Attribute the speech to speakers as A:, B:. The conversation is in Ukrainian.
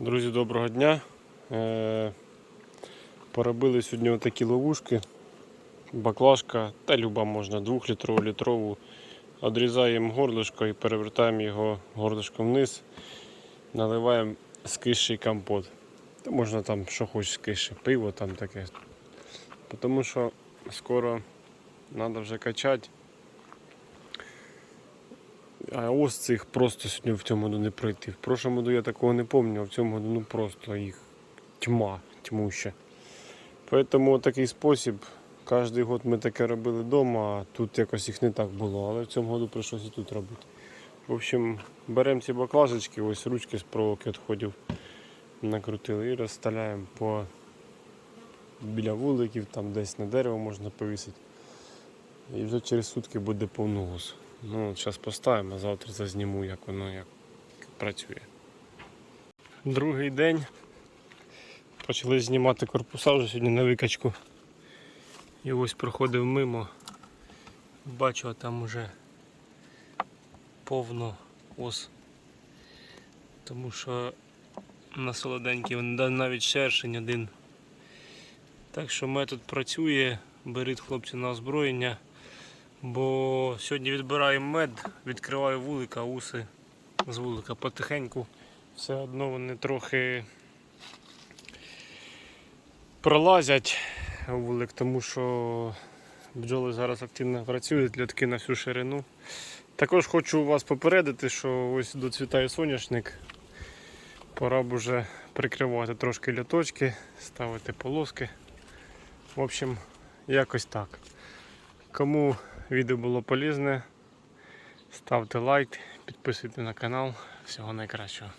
A: Друзі, доброго дня. Е, Поробили сьогодні отакі ловушки. Баклажка та люба можна, 2-літрову, літрову. Одрізаємо горлишко і перевертаємо його горлишком вниз. Наливаємо з киші компот. Та можна там що хочеш з киші, пиво там таке. Тому що скоро треба вже качати. А ось цих просто сьогодні в цьому году не пройти. В прошлому году я такого не пам'ятаю, а в цьому году ну просто їх тьма, тьмуща. Тому такий спосіб. Кожен год ми таке робили вдома, а тут якось їх не так було, але в цьому году прийшлося і тут робити. В общем, беремо ці баклажечки, ось ручки з проволоки відходів накрутили і розставляємо по біля вуликів, там десь на дерево можна повісити. І вже через сутки буде повногуз. Ну, зараз поставимо, завтра зазніму, як воно як працює. Другий день. Почали знімати корпуса вже сьогодні на викачку. І ось проходив мимо. Бачу, а там уже повно ос. Тому що на солоденький навіть шершень один. Так що метод працює, беріть хлопці на озброєння. Бо сьогодні відбираємо мед, відкриваю вулика, уси з вулика потихеньку. Все одно вони трохи пролазять у вулик, тому що бджоли зараз активно працюють, льотки на всю ширину. Також хочу вас попередити, що ось доцвітає соняшник. Пора б уже прикривати трошки льоточки, ставити полоски. В общем, якось так. Кому відео було полізне. ставте лайк, підписуйтесь на канал. Всього найкращого.